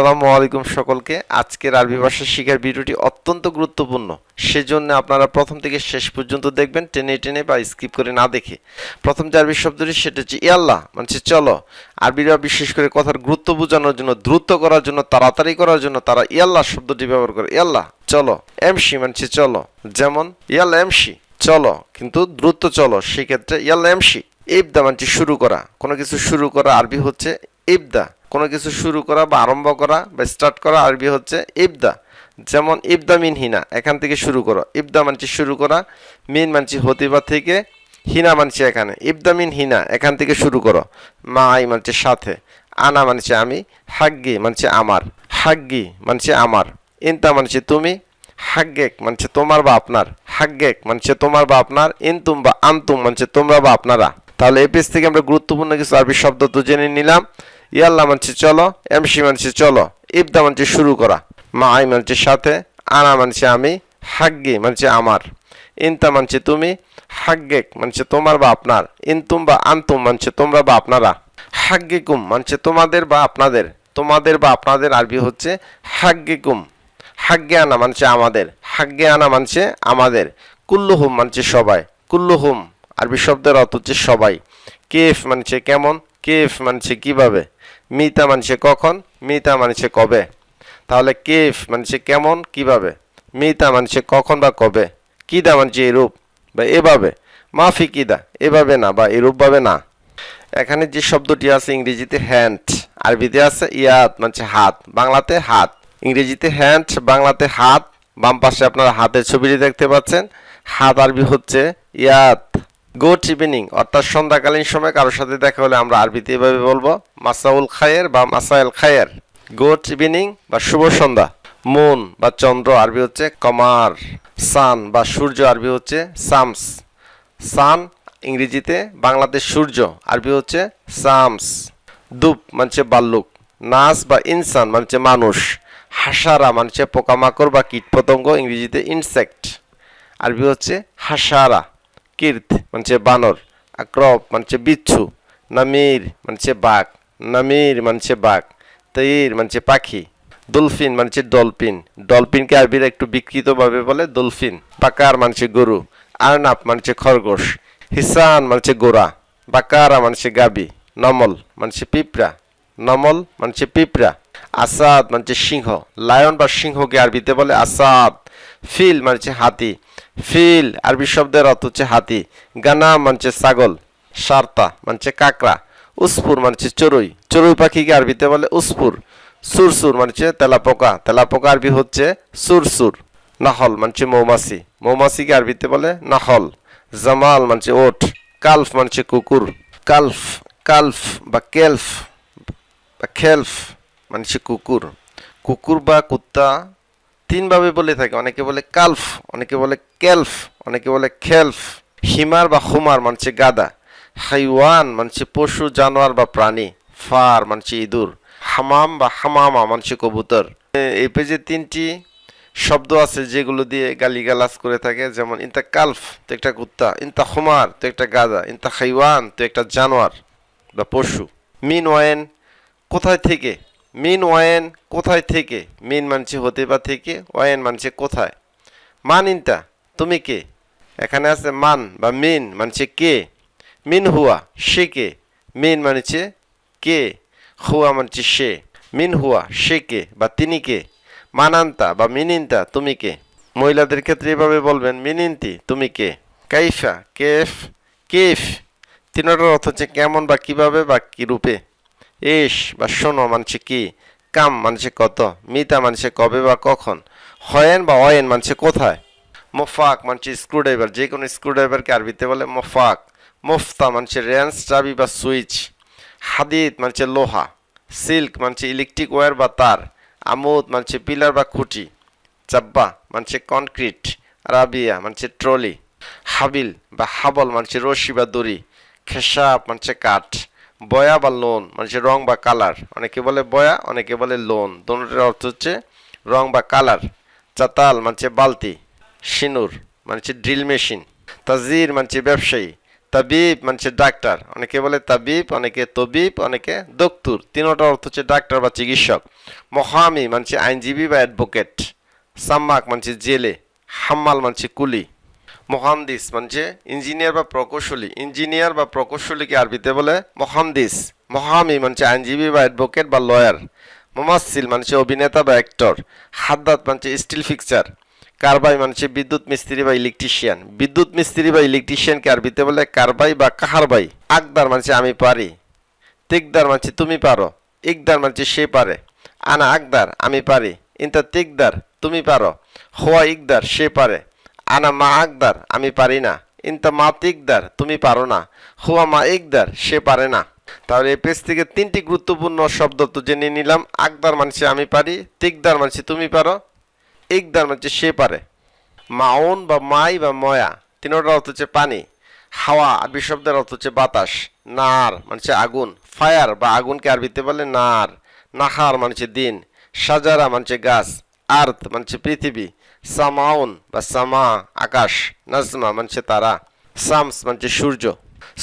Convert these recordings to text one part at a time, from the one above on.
আসসালামু আলাইকুম সকলকে। আজকের আরবি ভাষা শিখার ভিডিওটি অত্যন্ত গুরুত্বপূর্ণ। সেজন্য আপনারা প্রথম থেকে শেষ পর্যন্ত দেখবেন, টেনে টেনে বা স্কিপ করে না দেখে। প্রথম যে আরবি শব্দটি, সেটা হচ্ছে ইয়াল্লাহ মানে চলো। আরবিরা বিশেষ করে কথার গুরুত্ব বোঝানোর জন্য, দ্রুত করার জন্য, তাড়াতাড়ি করার জন্য তারা ইয়াল্লাহ শব্দটি ব্যবহার করে। ইয়াল্লাহ, চলো। এমসি মানছে চলো। যেমন ইয়াল্লা এমসি চলো। কিন্তু দ্রুত চলো, সেক্ষেত্রে ইয়াল্লা এমসি ইবদা মানছে শুরু করা। কোনো কিছু শুরু করা আরবি হচ্ছে ইবদা। কোনো কিছু শুরু করা বা আরম্ভ করা বা স্টার্ট করা আরবি হচ্ছে ইবদা। যেমন ইবদা মিন হিনা, এখান থেকে শুরু করো। ইবদা মানছি শুরু করা, মিন মানছি হতে বা থেকে, হিনা মানছি এখানে। ইবদা মিন হিনা, এখান থেকে শুরু করো। মা আই মানছে সাথে, আনা মানছে আমি, হাগ্গি মানছে আমার। হাগ্গি মানছে আমার। ইনতা মানছে তুমি, হাগ্গেক মানছে তোমার বা আপনার। হাগ্গেক মানছে তোমার বা আপনার, ইনতুম বা আন্তুম মানছে তোমরা বা আপনারা। তাহলে এই পেজ থেকে আমরা গুরুত্বপূর্ণ কিছু আরবি শব্দ তো জেনে নিলাম। ইয়াল্লা মানছে চলো, এমসি মানছে চলো, ইবদা মানছে শুরু করা মা আই মানছে সাথে, আনা মানছে আমি, হাগ্গি মানছে আমার, ইনতা মানছে তুমি, হাগ্গেক মানছে তোমার বা আপনার, ইনতুম বা আন্তুম মানছে তোমরা বা আপনারা, হাগ্গিকুম মানছে তোমাদের বা আপনাদের, তোমাদের বা আপনাদের আরবি হচ্ছে হাগ্গিকুম হাগ্গে আনা মানছে আমাদের হাগ্গে আনা মানছে আমাদের, কুল্লুহুম মানছে সবাই, কুল্লুহুম আরবি শব্দের অর্থ হচ্ছে সবাই, কেফ মানছে কেমন, কেফ মানছে কীভাবে মিতা মানছে কখন? মিতা মানছে কবে? তাহলে কেফ মানছে কেমন? কীভাবে? মিতা মানছে কখন বা কবে? কিদা মানছে এরূপ? বা এভাবে। মাফি কিদা? এভাবে না বা এরূপভাবে না। এখানে যে শব্দটি আছে ইংরেজিতে হ্যান্ড আরবিতে আছে ইয়াত মানছে হাত, বাংলাতে হাত। ইংরেজিতে হ্যান্ড বাংলাতে হাত। বাম পাশে আপনারা হাতের ছবিটি দেখতে পাচ্ছেন। হাত আরবি হচ্ছে ইয়াত। গুড ইভিনিং অর্থাৎ সন্ধ্যাকালীন সময় কারোর সাথে দেখা হলে আমরা আরবিতে এভাবে বলব, মাসাউল খায়ের বা মাসাইল খায়ের। গুড ইভিনিং বা শুভ সন্ধ্যা। মুন বা চন্দ্র আরবি হচ্ছে কমার। সান বা সূর্য আরবি হচ্ছে সামস সান ইংরেজিতে বাংলাতে সূর্য, আরবি হচ্ছে সামস দুপ মানছে বাল্লুক। নাস বা ইনসান মানছে মানুষ। হাসারা মানছে পোকামাকড় বা কীটপতঙ্গ, ইংরেজিতে ইনসেক্ট আরবি হচ্ছে হাসারা। কীর্ত মানছে বানর, আক্রব, মানছে বিচ্ছু, নামির, মানছে বাঘ, নামির, মানছে বাঘ, তৈর, মানছে পাখি ডলফিন মানছে ডলফিন, ডলফিনকে আরবিরা একটু বিকৃতভাবে বলে ডলফিন বাকার মানছে গরু আর্নাপ মানছে খরগোশ, হিসান মানছে গোরা, বাকারা মানছে গাবি, নমল মানছে পিঁপড়া, নমল মানছে পিঁপড়া, আসাদ মানছে সিংহ, লায়ন বা সিংহকে আরবিতে বলে আসাদ, ফিল মানছে হাতি ফিল, আরবি শব্দের অর্থ হচ্ছে হাতি। গানা মানছে ছাগল, সারতা মানছে কাকড়া উসপুর মানছে চড়ুই। চড়ুই পাখিকে আরবিতে বলে উসপুর সুরসুর মানছে তেলাপোকা। তেলাপোকা আরবি হচ্ছে সুরসুর। নাহল মানছে মৌমাছি। মৌমাছিকে আরবিতে বলে নাহল। জামাল মানছে ওঠ কালফ মানছে কুকুর। কালফ কালফ বা কেলফ বা খেলফ মানছে কুকুর। কুকুর বা কুত্তা তিনভাবে বলে থাকে। অনেকে বলে কালফ, অনেকে বলে কেলফ, অনেকে বলে খেলফ। হিমার বা হুমার মানছে গাদা। হাইওয়ান মানছে পশু, জানোয়ার বা প্রাণী। ফার মানছে ইঁদুর। হামাম বা হামামা মানছে কবুতর। এই পেজে তিনটি শব্দ আছে যেগুলো দিয়ে গালিগালাজ করে থাকে। যেমন, ইনতা কালফ, তো একটা কুত্তা। ইনতা হুমার, তো একটা গাদা। ইনতা হাইওয়ান, তো একটা জানোয়ার বা পশু। মিন ওয়েন কোথায় থেকে? মিন ওয়েন কোথায় থেকে? মিন মানছে হতে বা থেকে? ওয়েন মানছে কোথায়? মান ইনতা তুমি কে? এখানে আছে মান বা মিন মানছে কে? মিন হুয়া, সে কে? মিন মানছে কে? হুয়া মানছে সে। মিন হুয়া, সে কে বা তিনি কে? মানান্তা বা মিনিন্তা, তুমি কে? মহিলাদের ক্ষেত্রে এভাবে বলবেন, মিনিন্তি, তুমি কে? কাইফা, কেফ কেফ। তিনটার অর্থ হচ্ছে কেমন বা কীভাবে বা কি রূপে। এস বা শোনো মানছে কি? কাম মানছে কত? মিতা মানছে কবে বা কখন? হয়েন বা অয়েন মানছে কোথায়? মোফাক মানছে স্ক্রুড্রাইভার যে কোনো স্ক্রুড্রাইভারকে আরবিতে বলে মোফাক। মুফতা মানছে রেন্স চাবি বা সুইচ। হাদিদ মানছে লোহা। সিল্ক মানছে ইলেকট্রিক ওয়্যার বা তার। আমুদ মানছে পিলার বা খুঁটি। চাব্বা মানছে কনক্রিট। রাবিয়া মানছে ট্রলি। হাবিল বা হাবল মানছে রশি বা দড়ি। খেসাব মানছে কাঠ। বয়া বা লোন মানছে রং বা কালার। অনেকে বলে বয়া, অনেকে বলে লোন। দোনোটার অর্থ হচ্ছে রং বা কালার। চাতাল মানছে বালতি। সিনুর মানছে ড্রিল মেশিন। তাজির মানছে ব্যবসায়ী। তাবিব মানে ডাক্তার। অনেকে বলে তাবিব, অনেকে তবিব, অনেকে দক্তুর। তিনোটা অর্থ হচ্ছে ডাক্তার বা চিকিৎসক। মহামি মানে আইনজীবী বা অ্যাডভোকেট। সাম্মাক মানে জেলে। হাম্মাল মানে কুলি। মহান্দিস মানে ইঞ্জিনিয়ার বা প্রকৌশলী। ইঞ্জিনিয়ার বা প্রকৌশলীকে আরবিতে বলে মহান্দিস, মহামি মানে আইনজীবী বা অ্যাডভোকেট বা লয়ার মোমাসিল মানে অভিনেতা বা অ্যাক্টর হাদ্দাত মানে স্টিল ফিক্সার কারবাই মানে বিদ্যুৎ মিস্ত্রি বা ইলেকট্রিশিয়ান বিদ্যুৎ মিস্ত্রি বা ইলেকট্রিশিয়ানকে আরবিতে বলে কারবাই বা কাহারবাই। আকদার মানে আমি পারি। তিকদার মানে তুমি পারো। ইকদার মানে সে পারে। আনা আকদার, আমি পারি। ইন্তা তিকদার, তুমি পারো। হোয়া ইকদার, সে পারে। আনা মা আকদার আমি পারি না। ইন্তা মা তিকদার তুমি পারো না। হুয়া মা ইকদার সে পারে না। তাহলে এই পেজ থেকে তিনটি গুরুত্বপূর্ণ শব্দ তো জেনে নিলাম। আকদার মানছে আমি পারি তিকদার মানছে তুমি পারো ইকদার মানছে সে পারে। মাউন বা মাই বা ময়া, তিনোটার অর্থ হচ্ছে পানি। হাওয়া, আরবি শব্দের অর্থ হচ্ছে বাতাস। নার মানছে আগুন। ফায়ার বা আগুনকে আরবিতে বলে নার। নাহার মানছে দিন। সাজারা মানছে গাছ। আর্থ মানছে পৃথিবী। সামাউন বা সামা, আকাশ, নাজমা মানছে তারা সামস মানছে সূর্য,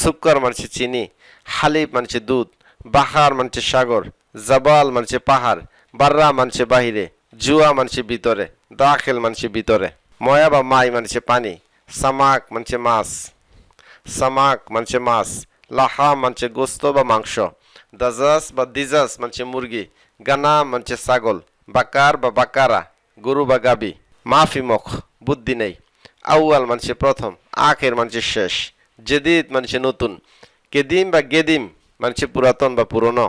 সুক্কর মানছে চিনি, হালিব মানছে দুধ, বাহার মানছে সাগর, জাবাল মানছে পাহাড়, বার্রা মানছে বাহিরে, জুয়া মানছে ভিতরে, দাখেল মানছে ভিতরে, ময়া বা মাই মানছে পানি, সামাক মানছে মাছ, সামাক মানছে মাছ লাহা মানছে গোস্ত বা মাংস, দাজাস বা দিজাস মানছে মুরগি গানা মানছে ছাগল, বাকার বা বাকারা, গরু বা গাবি। মাফি মুখ বুদ্ধি নেই। আউয়াল মানছে প্রথম, আখের মানছে শেষ, জেদিদ মানছে নতুন, কেদিম বা গেদিম মানছে পুরাতন বা পুরনো,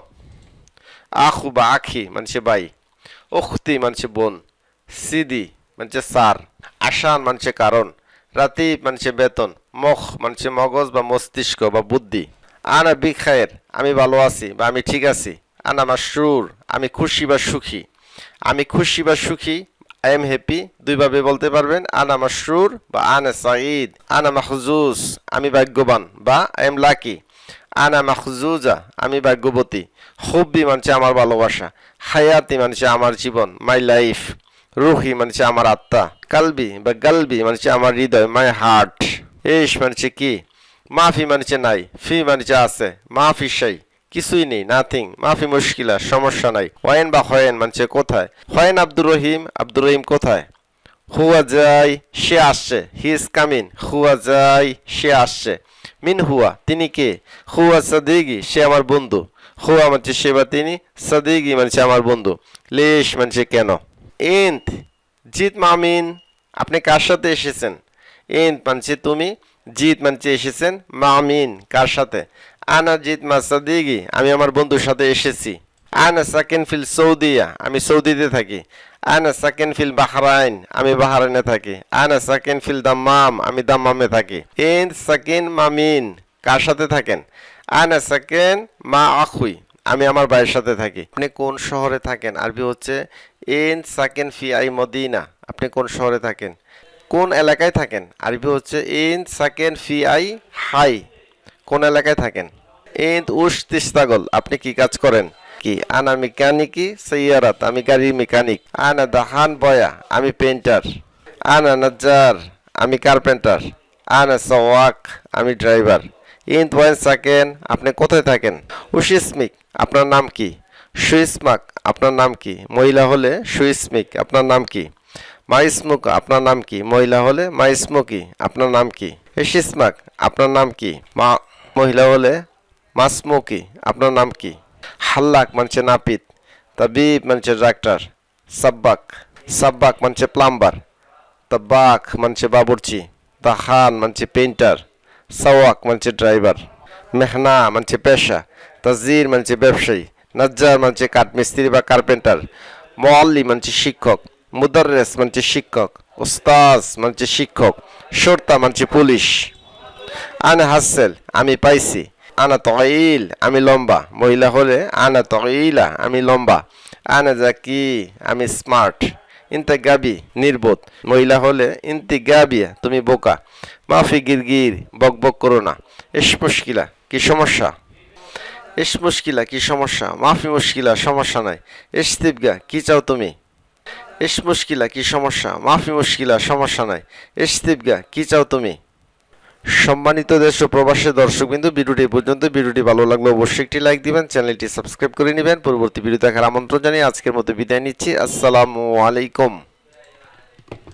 আখু বা আখি মানছে বাই, উখতি মানছে বোন, সিদি মানছে সার আসান মানছে কারণ, রাতিব মানছে বেতন মখ মানছে মগজ বা মস্তিষ্ক বা বুদ্ধি। আনা বিখায়ের আমি ভালো আছি বা আমি ঠিক আছি। আনা মাসরুর আমি খুশি বা সুখী। আমি খুশি বা সুখী আই এম হ্যাপি দুইভাবে বলতে পারবেন, আনা মাসরুর বা আনা সাঈদ, আনা মাহজুজ আমি ভাগ্যবান বা আই এম লাকি আনা মাহজুজা আমি ভাগ্যবতী হব্বি মানছে আমার ভালোবাসা, হায়াতি মানছে আমার জীবন মাই লাইফ রুহি মানছে আমার আত্মা, কালবি বা গালবি মানছে আমার হৃদয় মাই হার্ট এস মানছে কি, মাফি মানছে নাই, ফি মানছে আছে, মাফি সেই। কিছুই নেই নাথিং মাফি মুশকিলা সমস্যা নাই। ওয়েন বা হয়েন মানছে কোথায়? হয়েন আব্দুর রহিম আব্দুর রহিম কোথায়? হুয়া যাই, সে আসছে হি ইজ কামিন হুয়া যাই, সে আসছে। মিন হুয়া, তিনি কে? হুয়া সাদিগি, সে আমার বন্ধু। হুয়া মানছে সে বা তিনি, সাদিগি মানছে আমার বন্ধু। লেশ মানছে কেন? এন্থ জিত মামিন আপনি কার সাথে এসেছেন? এন্থ মানছে তুমি জিত মানছে এসেছেন মামিন কার সাথে? আনা জিত মা সাদিগি, আমি আমার বন্ধুর সাথে এসেছি। আনা সাকেন ফিল সৌদিয়া, আমি সৌদিতে থাকি। আনা সাকেন ফিল বাহরাইন, আমি বাহরাইনে থাকি। আনা সাকেন ফিল দাম্মাম, আমি দাম্মামে থাকি। এন সাকিন মামিন কার সাথে থাকেন? আনা সাকেন মা আখুই, আমি আমার ভাইয়ের সাথে থাকি। আপনি কোন শহরে থাকেন? আরবি হচ্ছে এন সাকেন ফি আই মদিনা, আপনি কোন শহরে থাকেন? কোন এলাকায় থাকেন? আরবি হচ্ছে এন সাকেন ফি আই হাই। কোন এলাকায় থাকেন? এন্দ উস তিস্তাগল, আপনি কি কাজ করেন? কি, আনা মেকানিকি সৈয়ারাত, আমি গাড়ির মেকানিক। আনা দাহান বয়া, আমি পেন্টার আনা নাজ্জার, আমি কার্পেন্টার। আনা সওয়াক, আমি ড্রাইভার। ইন্দ ওয়েন সাকেন আপনি কোথায় থাকেন? উশিসমিক আপনার নাম কি? সুইসমাক আপনার নাম কি? মহিলা হলে সুইসমিক আপনার নাম কি? মাইসমুক আপনার নাম কি? মহিলা হলে মাইসমুকি আপনার নাম কি? এশিসমাক আপনার নাম কি? মা মহিলা হলে মাসমুকি আপনার নাম কি? হাল্লাক, মানছে নাপিত। তাবিব, মানছে ডাক্তার। সাব্বাক। সাব্বাক, মানছে প্লাম্বার। তাব্বাক, মানছে বাবুর্চি। দাহান মানছে পেইন্টার। সাওয়াক, মানছে ড্রাইভার। মেহনা, মানছে পেশা। তাজির, মানছে ব্যবসায়ী। নাজ্জার, মানছে কাঠমিস্ত্রি বা কার্পেন্টার। মোয়াল্লি, মানছে শিক্ষক। মুদাররেস, মানছে শিক্ষক। ওস্তাজ, মানছে শিক্ষক। সর্তা মানছে পুলিশ। আনা হাসেল, আমি পাইছি। আনা তইল আমি লম্বা। মহিলা হলে আনা তইলা আমি লম্বা। আনা জাকি, আমি স্মার্ট। ইনতে গাবি নির্বোধ। মহিলা হলে ইনতি গাবিয়া তুমি বোকা। মাফি গিরগির বক বক করো না। এস মুশকিলা, কি সমস্যা? এস মুশকিলা, কি সমস্যা? মাফি মুশকিলা, সমস্যা নাই। এস তিবগা, কি চাও তুমি? এস মুশকিলা, কি সমস্যা? মাফি মুশকিলা, সমস্যা নাই। এস তিবগা, কি চাও তুমি? সম্মানিত দেশ ও প্রবাসী দর্শক বিন্দু ভিডিওটি পর্যন্ত। ভিডিওটি ভালো লাগলে অবশ্যই একটি লাইক দিবেন, চ্যানেলটি সাবস্ক্রাইব করে নেবেন। পরবর্তী ভিডিও দেখার আমন্ত্রণ জানিয়ে আজকের মতো বিদায় নিচ্ছি। আসসালামু আলাইকুম।